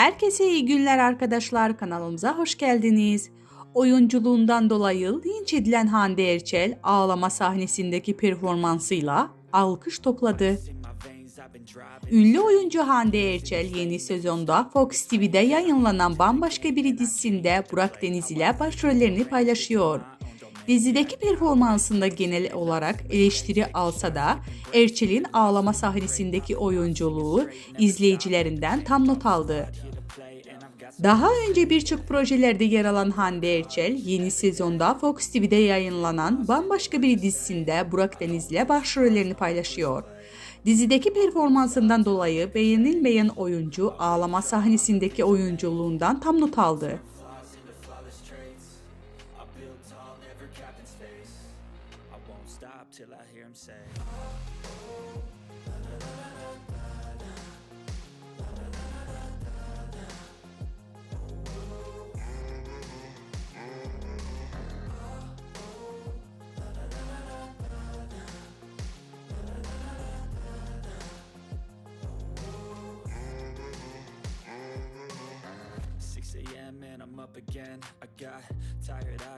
Herkese iyi günler arkadaşlar kanalımıza hoş geldiniz. Oyunculuğundan dolayı linç edilen Hande Erçel ağlama sahnesindeki performansıyla alkış topladı. Ünlü oyuncu Hande Erçel yeni sezonda Fox TV'de yayınlanan Bambaşka Biri dizisinde Burak Deniz ile başrollerini paylaşıyor. Dizideki performansında genel olarak eleştiri alsa da Erçel'in ağlama sahnesindeki oyunculuğu izleyicilerinden tam not aldı. Daha önce birçok projelerde yer alan Hande Erçel, yeni sezonda Fox TV'de yayınlanan Bambaşka Bir dizisinde Burak Deniz'le başrollerini paylaşıyor. Dizideki performansından dolayı beğenilmeyen oyuncu ağlama sahnesindeki oyunculuğundan tam not aldı. trapped in space. I won't stop till I hear him say, oh, oh, la, la, la, up again. I got tired eyes.